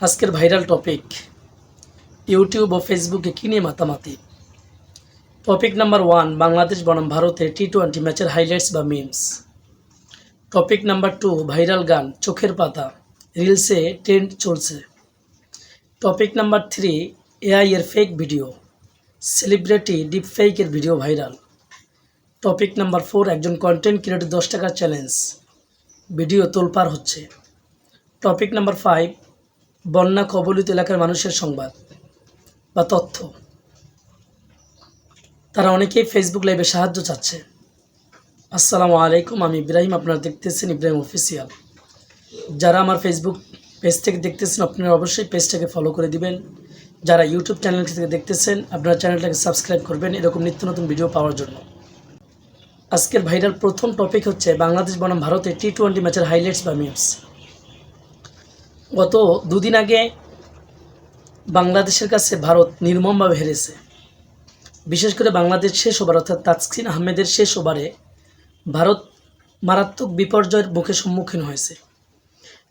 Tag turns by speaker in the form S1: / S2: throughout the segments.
S1: আজকের viral topic YouTube ও ফেসবুকে কী নিয়ে মাতামাতি? টপিক নাম্বার ওয়ান বাংলাদেশ বনাম ভারতে টি টোয়েন্টি ম্যাচের হাইলাইটস বা memes topic number two viral গান, চোখের পাতা রিলসে ট্রেন্ড চলছে. টপিক নাম্বার থ্রি এআই এর fake video celebrity deep ফেকের video viral topic number four একজন কন্টেন্ট ক্রিয়েটর দশ টাকার চ্যালেঞ্জ ভিডিও তোলপার হচ্ছে. টপিক নাম্বার ফাইভ বন্যা কবলিত এলাকার মানুষের সংবাদ বা তথ্য। তারা অনেকেই ফেসবুক লাইভে সাহায্য চাচ্ছে। আসসালামু আলাইকুম, আমি ইব্রাহিম, আপনারা দেখতেছেন ইব্রাহিম অফিসিয়াল যারা আমার ফেসবুক পেজ থেকে দেখতেছেন, আপনারা অবশ্যই পেজটাকে ফলো করে দিবেন। যারা ইউটিউব চ্যানেল থেকে দেখতেছেন, আপনারা চ্যানেলটাকে সাবস্ক্রাইব করবেন এরকম নিত্য নতুন ভিডিও পাওয়ার জন্য। আজকের ভাইরাল প্রথম টপিক হচ্ছে বাংলাদেশ বনাম ভারতে টি টোয়েন্টি ম্যাচের হাইলাইটস বা মিমস গত দুদিন আগে বাংলাদেশের কাছে ভারত নির্মমভাবে হেরেছে। বিশেষ করে বাংলাদেশ শেষ ওভার, অর্থাৎ তাসকিন আহমেদের শেষ ওভারে ভারত মারাত্মক বিপর্যয়ের মুখে সম্মুখীন হয়েছে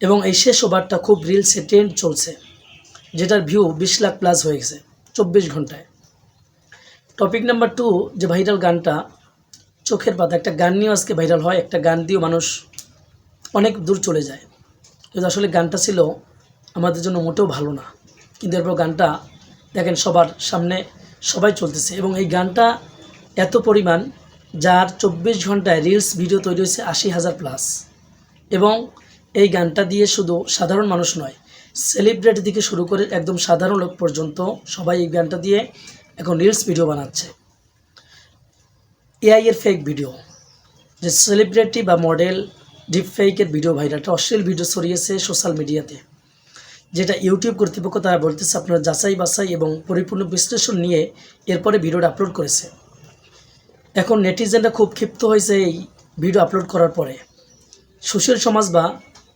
S1: এবং এই শেষ ওভারটা খুব রিলসে ট্রেন্ড চলছে, যেটার ভিউ বিশ লাখ প্লাস হয়ে গেছে চব্বিশ ঘন্টায়। টপিক নাম্বার টু যে ভাইরাল গানটা, চোখের পাতা, একটা গান নিয়েও আজকে ভাইরাল হয়, একটা গান দিয়েও মানুষ অনেক দূর চলে যায়। কিন্তু আসলে গানটা ছিল আমাদের জন্য মোটেও ভালো না। কিন্তু এরপর গানটা দেখেন সবার সামনে সবাই চলতেছে এবং এই গানটা এত পরিমাণ যার চব্বিশ ঘন্টায় রিলস ভিডিও তৈরি হয়েছে আশি হাজার প্লাস এবং এই গানটা দিয়ে শুধু সাধারণ মানুষ নয় সেলিব্রিটি থেকে শুরু করে একদম সাধারণ লোক পর্যন্ত সবাই এই গানটা দিয়ে এখন রিলস ভিডিও বানাচ্ছে। এআই এর ফেক ভিডিও যে সেলিব্রিটি বা মডেল ডিপ ফেকের ভিডিও ভাইরালটা অশ্লীল ভিডিও ছড়িয়েছে সোশ্যাল মিডিয়াতে যেটা ইউটিউব কর্তৃপক্ষ তারা বলতেছে আপনারা যাচাই বাছাই এবং পরিপূর্ণ বিশ্লেষণ নিয়ে এরপরে ভিডিওটা আপলোড করেছে। এখন নেটিজেনরা খুব ক্ষিপ্ত হয়েছে এই ভিডিও আপলোড করার পরে। সুশীল সমাজ বা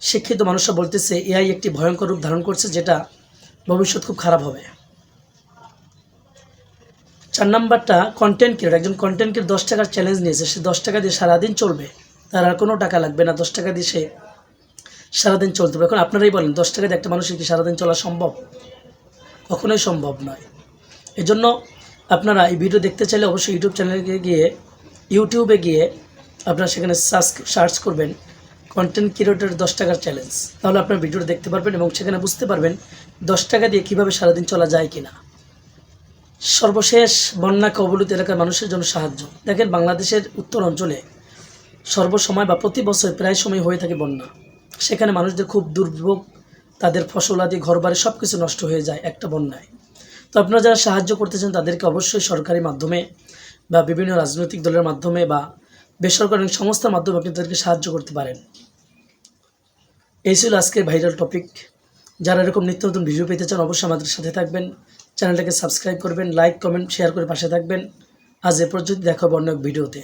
S1: শিক্ষিত মানুষরা বলতেছে, এআই একটি ভয়ঙ্কর রূপ ধারণ করছে যেটা ভবিষ্যৎ খুব খারাপ হবে। চার নাম্বারটা কন্টেন্ট ক্রিয়েটর একজন কন্টেন্ট ক্রিয়েটর দশ টাকার চ্যালেঞ্জ নিয়েছে, সে দশ টাকা দিয়ে সারাদিন চলবে। তার আর কোনো টাকা লাগবে না, দশ টাকা দিয়ে সে সারাদিন চলতে পারে। এখন আপনারাই বলেন, দশ টাকা দিয়ে একটা মানুষের কি সারাদিন চলা সম্ভব? কখনোই সম্ভব নয়। এজন্য আপনারা এই ভিডিও দেখতে চাইলে অবশ্যই ইউটিউব চ্যানেলে গিয়ে, ইউটিউবে গিয়ে আপনারা সেখানে সার্চ করবেন কন্টেন্ট ক্রিয়েটর দশ টাকার চ্যালেঞ্জ তাহলে আপনার ভিডিওটা দেখতে পারবেন এবং সেখানে বুঝতে পারবেন দশ টাকা দিয়ে কীভাবে সারাদিন চলা যায় কিনা। সর্বশেষ বন্যা কবলিত এলাকার মানুষের জন্য সাহায্য। দেখেন বাংলাদেশের উত্তর অঞ্চলে সর্বসময় বা প্রতি বছর প্রায় সময় হয়ে থাকে বন্যা। সেখানে মানুষদের খুব দুর্ভোগ, তাদের ফসল ফসলাদি ঘরবাড়ি সব কিছু নষ্ট হয়ে যায় একটা বন্যায়। তো আপনারা যারা সাহায্য করতেছেন তাদেরকে অবশ্যই সরকারি মাধ্যমে বা বিভিন্ন রাজনৈতিক দলের মাধ্যমে বা বেসরকারি সংস্থার মাধ্যমে আপনি তাদেরকে সাহায্য করতে পারেন। এই ছিল আজকের ভাইরাল টপিক যারা এরকম নিত্য নতুন ভিডিও পেতে চান, অবশ্যই আমাদের সাথে থাকবেন। চ্যানেলটাকে সাবস্ক্রাইব করবেন লাইক কমেন্ট শেয়ার করে পাশে থাকবেন। আজ এ পর্যন্ত দেখা হবে অন্য ভিডিওতে